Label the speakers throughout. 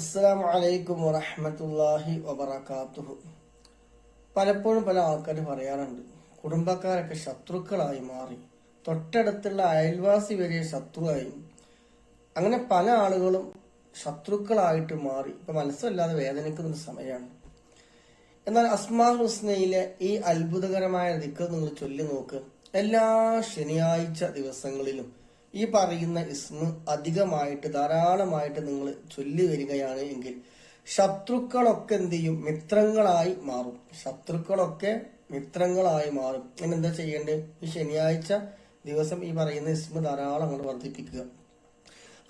Speaker 1: അസ്സലാമു വലൈക്കും വറഹമത്തല്ലാഹി വബറകാതുഹു പലപ്പോഴും പല ആൾക്കാർ പറയാറുണ്ട് കുടുംബക്കാരൊക്കെ ശത്രുക്കളായി മാറി തൊട്ടടുത്തുള്ള അയൽവാസി വരെ ശത്രുവായി. അങ്ങനെ പല ആളുകളും ശത്രുക്കളായിട്ട് മാറി. ഇപ്പൊ മനസ്സല്ലാതെ വേദനിക്കുന്ന സമയമാണ് എന്നാൽ അസ്മാ ഹുസ്നയിലെ ഈ അത്ഭുതകരമായ ദിക്കർ നിങ്ങൾ ചൊല്ലി നോക്ക് എല്ലാ ശനിയാഴ്ച ദിവസങ്ങളിലും ഈ പറയുന്ന ഇസ്മ അധികമായിട്ട് ധാരാളമായിട്ട് നിങ്ങൾ ചൊല്ലി വരികയാണ് എങ്കിൽ ശത്രുക്കളൊക്കെ എന്ത് ചെയ്യും? മിത്രങ്ങളായി മാറും. ശത്രുക്കളൊക്കെ മിത്രങ്ങളായി മാറും. ഇനി എന്താ ചെയ്യേണ്ടത്? ഈ ശനിയാഴ്ച ദിവസം ഈ പറയുന്ന ഇസ്മ ധാരാളം അങ്ങോട്ട് വർദ്ധിപ്പിക്കുക.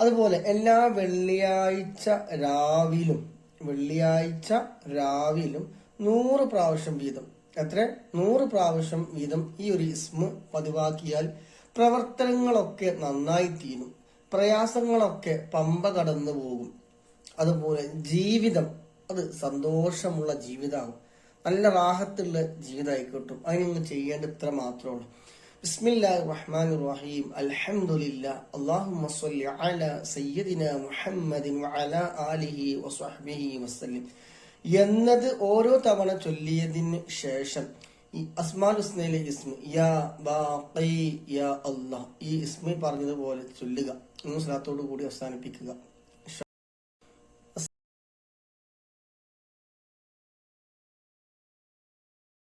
Speaker 1: അതുപോലെ എല്ലാ വെള്ളിയാഴ്ച രാവിലും വെള്ളിയാഴ്ച രാവിലും നൂറ് പ്രാവശ്യം വീതം. എത്ര നൂറ് പ്രാവശ്യം വീതം ഈ ഒരു ഇസ്മ പതിവാക്കിയാൽ പ്രവർത്തനങ്ങളൊക്കെ നന്നായി തീരും. പ്രയാസങ്ങളൊക്കെ പമ്പ കടന്നു പോകും. അതുപോലെ ജീവിതം അത് സന്തോഷമുള്ള ജീവിതമാകും നല്ല റാഹത്തുള്ള ജീവിതമായി കിട്ടും അതിനൊന്നും ചെയ്യേണ്ട ഇത്ര മാത്രമേ ഉള്ളൂ റഹീം. മുഹമ്മദിൻ ആലിഹി എന്നത് ഓരോ തവണ ചൊല്ലിയതിന് ശേഷം ഹുസ്നയിലെ ഇസ്മ യാ ബാഖി യാ അല്ലാഹ്. ഈ ഇസ്മി പറഞ്ഞതുപോലെ ചൊല്ലുക. മുസ്ലാത്തോടു കൂടി അവസാനിപ്പിക്കുക.